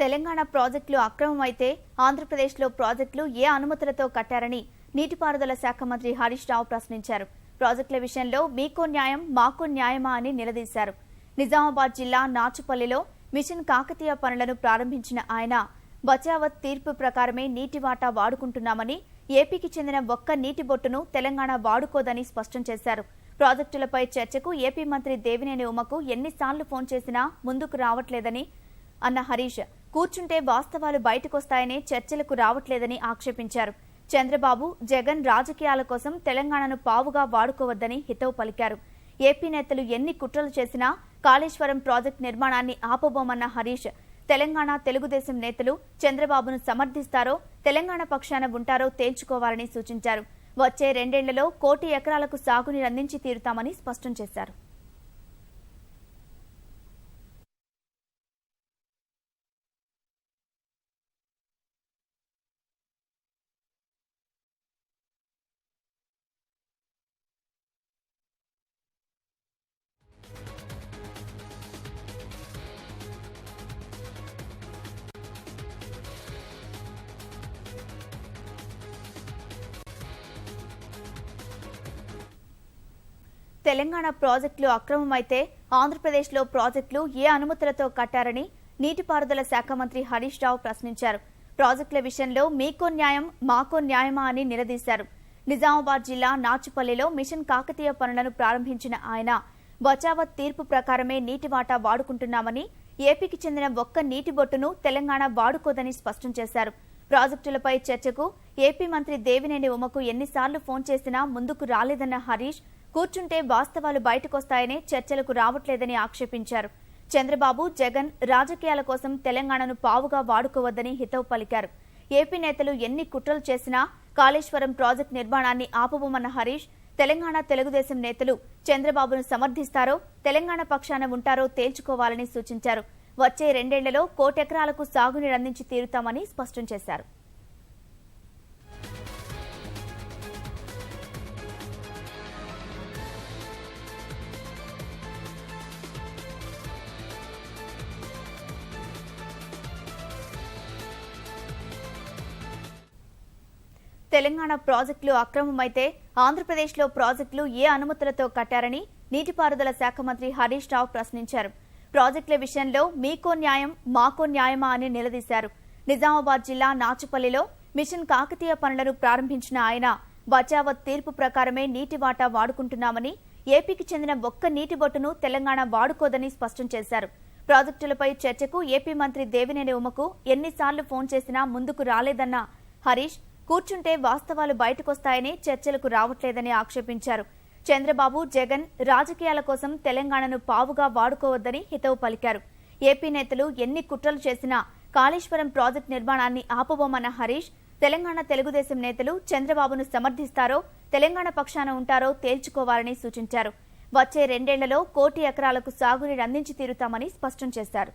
తెలంగాణ ప్రాజెక్టులు అక్రమమైతే ఆంధ్రప్రదేశ్లో ప్రాజెక్టులు ఏ అనుమతులతో కట్టారని నీటిపారుదల శాఖ మంత్రి హరీష్ రావు ప్రశ్నించారు. ప్రాజెక్టుల విషయంలో మీకో న్యాయం మాకో న్యాయమా అని నిలదీశారు. నిజామాబాద్ జిల్లా నాచుపల్లిలో మిషన్ కాకతీయ పనులను ప్రారంభించిన ఆయన బచావత్ తీర్పు ప్రకారమే నీటి వాటా వాడుకుంటున్నామని ఏపీకి చెందిన ఒక్క నీటి బొట్టును తెలంగాణ వాడుకోదని స్పష్టం చేశారు. ప్రాజెక్టులపై చర్చకు ఏపీ మంత్రి దేవినేని ఉమకు ఎన్నిసార్లు ఫోన్ చేసినా ముందుకు రావట్లేదని అన్న హరీష్ కూర్చుంటే వాస్తవాలు బయటకొస్తాయనే చర్చలకు రావట్లేదని ఆక్షేపించారు. చంద్రబాబు జగన్ రాజకీయాల కోసం తెలంగాణను పావుగా వాడుకోవద్దని హితవు పలికారు. ఏపీ నేతలు ఎన్ని కుట్రలు చేసినా కాళేశ్వరం ప్రాజెక్టు నిర్మాణాన్ని ఆపబోమన్న హరీష్. తెలంగాణ తెలుగుదేశం నేతలు చంద్రబాబును సమర్థిస్తారో తెలంగాణ పక్షాన ఉంటారో తేల్చుకోవాలని సూచించారు. వచ్చే రెండేళ్ళలో కోటి ఎకరాలకు సాగునీరు అందించి తీరుతామని స్పష్టం చేశారు. తెలంగాణ ప్రాజెక్టులు అక్రమమైతే ఆంధ్రప్రదేశ్లో ప్రాజెక్టులు ఏ అనుమతులతో కట్టారని నీటిపారుదల శాఖ మంత్రి హరీష్ రావు ప్రశ్నించారు. ప్రాజెక్టుల విషయంలో మీకో న్యాయం మాకో న్యాయమా అని నిలదీశారు. నిజామాబాద్ జిల్లా నాచుపల్లిలో మిషన్ కాకతీయ పనులను ప్రారంభించిన ఆయన బచావత్ తీర్పు ప్రకారమే నీటి వాటా వాడుకుంటున్నామని ఏపీకి చెందిన ఒక్క నీటి బొట్టును తెలంగాణ వాడుకోదని స్పష్టం చేశారు. ప్రాజెక్టులపై చర్చకు ఏపీ మంత్రి దేవినేని ఉమకు ఎన్నిసార్లు ఫోన్ చేసినా ముందుకు రాలేదన్న హరీష్ కూర్చుంటే వాస్తవాలు బయటకొస్తాయనే చర్చలకు రావట్లేదని ఆక్షేపించారు. చంద్రబాబు జగన్ రాజకీయాల కోసం తెలంగాణను పావుగా వాడుకోవద్దని హితవు పలికారు. ఏపీ నేతలు ఎన్ని కుట్రలు చేసినా కాళేశ్వరం ప్రాజెక్టు నిర్మాణాన్ని ఆపబోమన్న హరీష్ తెలంగాణ తెలుగుదేశం నేతలు చంద్రబాబును సమర్థిస్తారో తెలంగాణ పక్షాన ఉంటారో తేల్చుకోవాలని సూచించారు. వచ్చే రెండేళ్ళలో కోటెకరాలకు సాగునీరు అందించి తీరుతామని స్పష్టం చేశారు. తెలంగాణ ప్రాజెక్టులు అక్రమమైతే ఆంధ్రప్రదేశ్లో ప్రాజెక్టులు ఏ అనుమతులతో కట్టారని నీటిపారుదల శాఖ మంత్రి హరీష్ రావు ప్రశ్నించారు. ప్రాజెక్టుల విషయంలో మీకో న్యాయం మాకో న్యాయమా అని నిలదీశారు. నిజామాబాద్ జిల్లా నాచుపల్లిలో మిషన్ కాకతీయ పనులను ప్రారంభించిన ఆయన బచావత్ తీర్పు ప్రకారమే నీటి వాటా వాడుకుంటున్నామని ఏపీకి చెందిన ఒక్క నీటి బొట్టును తెలంగాణ వాడుకోదని స్పష్టం చేశారు. ప్రాజెక్టులపై చర్చకు ఏపీ మంత్రి దేవినేని ఉమకు ఎన్నిసార్లు ఫోన్ చేసినా ముందుకు రాలేదన్న హరీష్ కూర్చుంటే వాస్తవాలు బయటకొస్తాయని చర్చలకు రావట్లేదని ఆక్షేపించారు. చంద్రబాబు జగన్ రాజకీయాల కోసం తెలంగాణను పావుగా వాడుకోవద్దని హితవు పలికారు. ఏపీ నేతలు ఎన్ని కుట్రలు చేసినా కాళేశ్వరం ప్రాజెక్టు నిర్మాణాన్ని ఆపబోమన్న హరీష్ తెలంగాణ తెలుగుదేశం నేతలు చంద్రబాబును సమర్థిస్తారో తెలంగాణ పక్షాన ఉంటారో తేల్చుకోవాలని సూచించారు. వచ్చే రెండేళ్ళలో కోటి ఎకరాలకు సాగునీరు అందించి తీరుతామని స్పష్టం చేశారు.